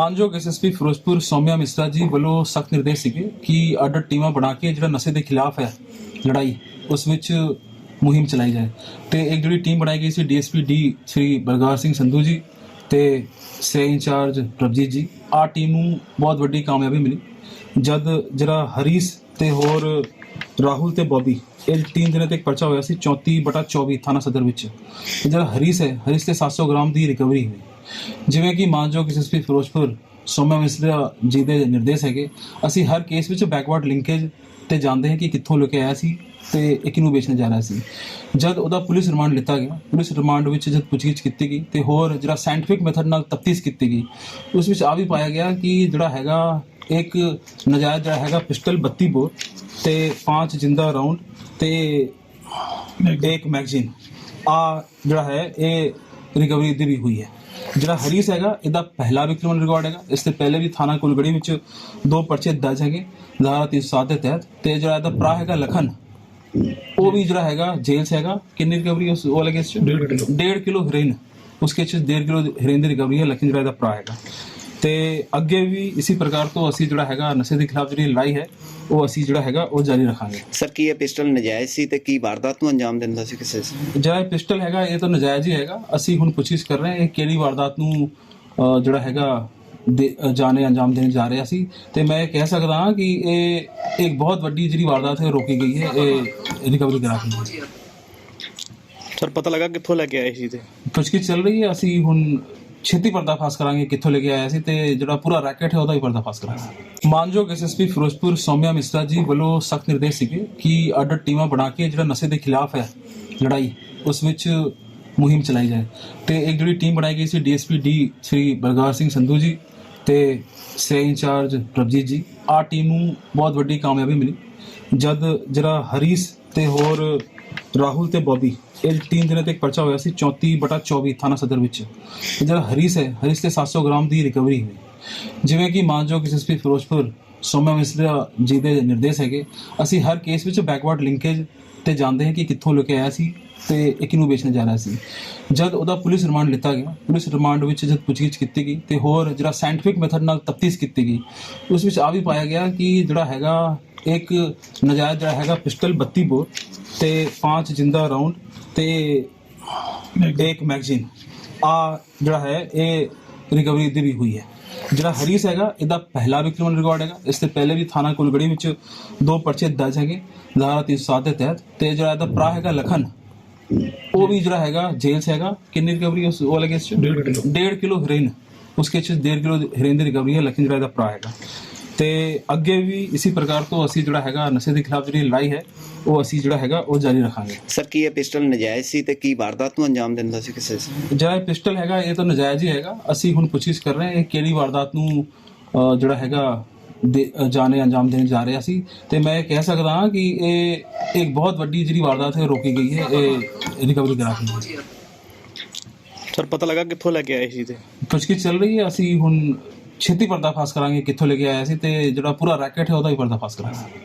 ਮਾਨਯੋਗ ਐਸਐਸਪੀ ਫਿਰੋਜ਼ਪੁਰ ਸੌਮਿਆ ਮਿਸਰਾ ਜੀ ਵੱਲੋਂ ਸਖਤ ਨਿਰਦੇਸ਼ ਸੀਗੇ ਕਿ ਅੱਡ ਟੀਮਾਂ ਬਣਾ ਕੇ ਜਿਹੜਾ ਨਸ਼ੇ ਦੇ ਖਿਲਾਫ ਹੈ ਲੜਾਈ, ਉਸ ਵਿੱਚ ਮੁਹਿੰਮ ਚਲਾਈ ਜਾਏ। ਤੇ ਇੱਕ ਜਿਹੜੀ ਟੀਮ ਬਣਾਈ ਗਈ ਸੀ ਡੀਐਸਪੀ ਡੀ ਸ੍ਰੀ ਬਲਗਾਰ ਸਿੰਘ ਸੰਧੂ ਜੀ ਤੇ ਸੇ ਇੰਚਾਰਜ ਪ੍ਰਭਜੀਤ ਜੀ ਆ ਟੀਮ ਨੂੰ ਬਹੁਤ ਵੱਡੀ ਕਾਮਯਾਬੀ ਮਿਲੀ। ਜਦ ਜਿਹੜਾ ਹਰੀਸ ਤੇ ਹੋਰ ਰਾਹੁਲ ਤੇ ਬੋਬੀ, ਇਹ ਤਿੰਨ ਦਿਨਾਂ ਤੇ ਇੱਕ ਪਰਚਾ ਹੋਇਆ ਸੀ 34 ਬਟਾ 24 ਥਾਣਾ ਸਦਰ ਵਿੱਚ। ਜਿਹੜਾ ਹਰੀਸ ਹੈ, ਹਰੀਸ ਤੇ 700 ਗ੍ਰਾਮ ਦੀ ਰਿਕਵਰੀ ਹੋਈ। ਜਿਵੇਂ ਕਿ ਮਾਨਯੋਗ ਐਸਐਸਪੀ ਫਿਰੋਜ਼ਪੁਰ ਸੋਮਿਆ ਮਿਸਰਾ ਜੀ ਦੇ ਨਿਰਦੇਸ਼ ਹੈਗੇ। ਅਸੀਂ ਹਰ ਕੇਸ ਵਿੱਚ ਬੈਕਵਰਡ ਲਿੰਕੇਜ ਤੇ ਜਾਣਦੇ ਹਾਂ ਕਿ ਕਿੱਥੋਂ ਲੈ ਕੇ ਆਇਆ ਸੀ ਤੇ ਇਹ ਕਿਹਨੂੰ ਵੇਚਣ ਜਾ ਰਿਹਾ ਸੀ। ਜਦ ਉਹਦਾ ਪੁਲਿਸ ਰਿਮਾਂਡ ਲਿੱਤਾ ਗਿਆ, ਪੁਲਿਸ ਰਿਮਾਂਡ ਵਿੱਚ ਜਦ ਪੁੱਛਗਿੱਛ ਕੀਤੀ ਗਈ ਤੇ ਹੋਰ ਜਿਹੜਾ ਸਾਇੰਟਿਫਿਕ ਮੈਥਡ ਨਾਲ ਤਫਤੀਸ਼ ਕੀਤੀ ਗਈ, ਉਸ ਵਿੱਚ ਆ ਵੀ ਪਾਇਆ ਗਿਆ ਕਿ ਜਿਹੜਾ ਹੈਗਾ, ਇੱਕ ਨਜਾਇਜ਼ ਜਿਹੜਾ ਹੈਗਾ ਪਿਸਟਲ 32 ਬੋਰ ਤੇ 5 ਜਿੰਦਾ ਰਾਉਂਡ ਤੇ ਇੱਕ ਮੈਗਜ਼ੀਨ ਆ ਜਿਹੜਾ ਹੈ ਇਹ ਰਿਕਵਰੀ ਦੀ ਵੀ ਹੋਈ ਹੈ। ਜਿਹੜਾ ਹਰੀਸ ਹੈਗਾ ਇਹਦਾ ਪਹਿਲਾ ਵੀ ਕ੍ਰਿਮੀਨਲ ਰਿਕਾਰਡ ਹੈਗਾ। ਇਸ ਤੋਂ ਪਹਿਲੇ ਵੀ ਥਾਣਾ ਕੁਲਗੜੀ ਵਿੱਚ ਦੋ ਪਰਚੇ ਦਰਜ ਹੈਗੇ ਧਾਰਾ 307 ਦੇ ਤਹਿਤ। ਤੇ ਜਿਹੜਾ ਇਹਦਾ ਭਰਾ ਹੈਗਾ ਲਖਨ ਉਹ ਵੀ ਜਿਹੜਾ ਹੈਗਾ ਜੇਲ੍ਹ 'ਚ ਹੈਗਾ। ਕਿੰਨੀ ਰਿਕਵਰੀ ਉਸ ਉਹ ਵਾਲੇ ਕੇਸ 'ਚ? 1.5 ਕਿਲੋ। 1.5 ਕਿਲੋ ਹੈਰੋਇਨ ਉਸ ਕੇਸ 'ਚ 1.5 ਕਿਲੋ ਹੈਰੋਇਨ ਦੀ ਰਿਕਵਰੀ ਹੈ ਲਖਨ ਜਿਹੜਾ ਇਹਦਾ ਭਰਾ ਹੈਗਾ। ਤੇ ਅੱਗੇ ਵੀ ਇਸੇ ਪ੍ਰਕਾਰ ਤੋਂ ਅਸੀਂ ਜਿਹੜਾ ਹੈਗਾ ਨਸ਼ੇ ਦੇ ਖਿਲਾਫ ਜਿਹੜੀ ਲੜਾਈ ਹੈ ਉਹ ਅਸੀਂ ਜਿਹੜਾ ਹੈਗਾ ਉਹ ਜਾਰੀ ਰੱਖਾਂਗੇ। ਸਰ ਕੀ ਇਹ ਪਿਸਟਲ ਨਜਾਇਜ਼ ਸੀ ਤੇ ਕੀ ਵਾਰਦਾਤ ਨੂੰ ਅੰਜਾਮ ਦਿੰਦਾ ਸੀ ਕਿਸੇ ਸੇ? ਜਿਹੜਾ ਪਿਸਟਲ ਹੈਗਾ ਇਹ ਤਾਂ ਨਜਾਇਜ਼ ਹੀ ਹੈਗਾ। ਅਸੀਂ ਹੁਣ ਪੁੱਛਿਸ਼ ਕਰ ਰਹੇ ਹਾਂ ਇਹ ਕਿਹੜੀ ਵਾਰਦਾਤ ਨੂੰ ਜਿਹੜਾ ਹੈਗਾ ਜਾਣੇ ਅੰਜਾਮ ਦੇਣ ਜਾ ਰਿਹਾ ਸੀ। ਤੇ ਮੈਂ ਇਹ ਕਹਿ ਸਕਦਾ ਹਾਂ ਕਿ ਇਹ ਇੱਕ ਬਹੁਤ ਵੱਡੀ ਜਿਹੜੀ ਵਾਰਦਾਤ ਹੈ ਰੋਕੀ ਗਈ ਹੈ ਇਹ ਰਿਕਵਰੀ ਕਰਾ ਕੇ। ਸਰ ਪਤਾ ਲੱਗਾ ਕਿੱਥੋਂ ਲੈ ਕੇ ਆਏ ਸੀ ਤੇ? ਪੁੱਛਗਿੱਛ ਚੱਲ ਰਹੀ ਹੈ ਅਸੀਂ ਹੁਣ ਛੇਤੀ ਪਰਦਾਫਾਸ਼ ਕਰਾਂਗੇ, ਕਿੱਥੋਂ ਲੈ ਕੇ ਆਇਆ ਸੀ ਤੇ ਜਿਹੜਾ ਪੂਰਾ ਰੈਕਟ ਹੈ ਉਹਦਾ ਵੀ ਪਰਦਾਫਾਸ਼ ਕਰਾਂਗੇ। ਮਾਨਯੋਗ ਐਸਐਸਪੀ ਫਿਰੋਜ਼ਪੁਰ ਸੌਮਿਆ ਮਿਸਰਾ ਜੀ ਵੱਲੋਂ ਸਖਤ ਨਿਰਦੇਸ਼ ਸੀਗੇ ਕਿ ਅੱਡ ਟੀਮਾਂ ਬਣਾ ਕੇ ਜਿਹੜਾ ਨਸ਼ੇ ਦੇ ਖਿਲਾਫ ਹੈ ਲੜਾਈ, ਉਸ ਵਿੱਚ ਮੁਹਿੰਮ ਚਲਾਈ ਜਾਏ। ਤੇ ਇੱਕ ਜਿਹੜੀ ਟੀਮ ਬਣਾਈ ਗਈ ਸੀ ਡੀਐਸਪੀ ਡੀ ਸ੍ਰੀ ਬਲਗਾਰ ਸਿੰਘ ਸੰਧੂ ਜੀ ਤੇ ਸੇ ਇੰਚਾਰਜ ਪ੍ਰਭਜੀਤ ਜੀ ਆ ਟੀਮ ਨੂੰ ਬਹੁਤ ਵੱਡੀ ਕਾਮਯਾਬੀ ਮਿਲੀ। ਜਦ ਜਿਹੜਾ ਹਰੀਸ ਤੇ ਹੋਰ ਰਾਹੁਲ ਤੇ ਬੋਬੀ, ਇਹ ਤਿੰਨ ਦਿਨਾਂ ਤੇ ਇੱਕ ਪਰਚਾ ਹੋਇਆ ਸੀ 34 ਬਟਾ 24 ਥਾਣਾ ਸਦਰ ਵਿੱਚ। ਤੇ ਜਿਹੜਾ ਹਰੀਸ ਹੈ, ਹਰੀਸ ਤੇ 700 ਗ੍ਰਾਮ ਦੀ ਰਿਕਵਰੀ ਹੋਈ। ਜਿਵੇਂ ਕਿ ਮਾਨਯੋਗ ਐਸਐਸਪੀ ਫਿਰੋਜ਼ਪੁਰ ਸੋਮਿਆ ਮਿਸਰਾ ਜੀ ਦੇ ਨਿਰਦੇਸ਼ ਹੈਗੇ, ਅਸੀਂ ਹਰ ਕੇਸ ਵਿੱਚ ਬੈਕਵਰਡ ਲਿੰਕੇਜ ਤੇ ਜਾਣਦੇ ਹਾਂ ਕਿ ਕਿੱਥੋਂ ਲੈ ਕੇ ਆਇਆ ਸੀ ਤੇ ਇੱਕ ਨੂੰ ਵੇਚਣ ਜਾ ਰਿਹਾ ਸੀ। ਜਦ ਉਹਦਾ ਪੁਲਿਸ ਰਿਮਾਂਡ ਲਿੱਤਾ ਗਿਆ, ਪੁਲਿਸ ਰਿਮਾਂਡ ਵਿੱਚ ਜਦ ਪੁੱਛਗਿੱਛ ਕੀਤੀ ਗਈ ਤੇ ਹੋਰ ਜਿਹੜਾ ਸਾਇੰਟਿਫਿਕ ਮੈਥਡ ਨਾਲ ਤਫਤੀਸ਼ ਕੀਤੀ ਗਈ, ਉਸ ਵਿੱਚ ਆ ਵੀ ਪਾਇਆ ਗਿਆ ਕਿ ਜਿਹੜਾ ਹੈਗਾ, ਇੱਕ ਨਜਾਇਜ਼ ਜਿਹੜਾ ਹੈਗਾ ਪਿਸਟਲ 32 ਬੋਰ ਤੇ 5 ਜਿੰਦਾ ਰਾਉਂਡ ਤੇ ਇੱਕ ਮੈਗਜ਼ੀਨ ਆ ਜਿਹੜਾ ਹੈ ਇਹ ਰਿਕਵਰੀ ਦੀ ਵੀ ਹੋਈ ਹੈ। ਜਿਹੜਾ ਹਰੀਸ ਹੈਗਾ ਇਹਦਾ ਪਹਿਲਾ ਵੀ ਕ੍ਰਿਮੀਨਲ ਰਿਕਾਰਡ ਹੈਗਾ। ਇਸ ਤੋਂ ਪਹਿਲੇ ਵੀ ਥਾਣਾ ਕੁਲਗੜੀ ਵਿੱਚ ਦੋ ਪਰਚੇ ਦਰਜ ਹੈਗੇ ਧਾਰਾ 307 ਦੇ ਤਹਿਤ। ਤੇ ਜਿਹੜਾ ਇਹਦਾ ਭਰਾ ਹੈਗਾ ਲਖਨ ਉਹ ਵੀ ਜਿਹੜਾ ਹੈਗਾ ਜੇਲ੍ਹ 'ਚ ਹੈਗਾ। ਕਿੰਨੀ ਰਿਕਵਰੀ ਉਸ ਉਹ 'ਚ? 1.5 ਕਿਲੋ। 1.5 ਕਿਲੋ ਹੈਰੋਇਨ ਉਸ ਕੇਸ 'ਚ 1.5 ਕਿਲੋ ਹੈਰੋਇਨ ਦੀ ਰਿਕਵਰੀ ਹੈ ਲਖਨ ਜਿਹੜਾ ਇਹਦਾ ਭਰਾ ਹੈਗਾ। ਤੇ ਅੱਗੇ ਵੀ ਇਸੇ ਪ੍ਰਕਾਰ ਤੋਂ ਅਸੀਂ ਜਿਹੜਾ ਹੈਗਾ ਨਸ਼ੇ ਦੇ ਖਿਲਾਫ ਜਿਹੜੀ ਲੜਾਈ ਹੈ ਉਹ ਅਸੀਂ ਜਿਹੜਾ ਹੈਗਾ ਉਹ ਜਾਰੀ ਰੱਖਾਂਗੇ। ਸਰ ਕੀ ਇਹ ਪਿਸਟਲ ਨਜਾਇਜ਼ ਸੀ ਤੇ ਕੀ ਵਾਰਦਾਤ ਨੂੰ ਅੰਜਾਮ ਦਿੰਦਾ ਸੀ ਕਿਸੇ ਸੇ? ਜਿਹੜਾ ਇਹ ਪਿਸਟਲ ਹੈਗਾ ਇਹ ਤਾਂ ਨਜਾਇਜ਼ ਹੀ ਹੈਗਾ। ਅਸੀਂ ਹੁਣ ਪੁੱਛਿਸ਼ ਕਰ ਰਹੇ ਹਾਂ ਇਹ ਕਿਹੜੀ ਵਾਰਦਾਤ ਨੂੰ ਜਿਹੜਾ ਹੈਗਾ ਦੇ- ਜਾਣੇ ਅੰਜਾਮ ਦੇਣ ਜਾ ਰਿਹਾ ਸੀ। ਤੇ ਮੈਂ ਇਹ ਕਹਿ ਸਕਦਾ ਹਾਂ ਕਿ ਇਹ ਇੱਕ ਬਹੁਤ ਵੱਡੀ ਜਿਹੜੀ ਵਾਰਦਾਤ ਹੈ ਰੋਕੀ ਗਈ ਹੈ। ਇਹ ਰਿਕਵਰੀ ਕਰਾ ਕੇ। ਸਰ ਪਤਾ ਲੱਗਾ ਕਿੱਥੋਂ ਲੈ ਕੇ ਆਏ ਸੀ ਤੇ? ਪੁੱਛਗਿੱਛ ਚੱਲ ਰਹੀ ਹੈ। ਅਸੀਂ ਹੁਣ ਛੇਤੀ ਪਰਦਾਫਾਸ਼ ਕਰਾਂਗੇ, ਕਿੱਥੋਂ ਲੈ ਕੇ ਆਇਆ ਸੀ ਤੇ ਜਿਹੜਾ ਪੂਰਾ ਰੈਕਟ ਹੈ ਉਹਦਾ ਵੀ ਪਰਦਾਫਾਸ਼ ਕਰਾਂਗੇ।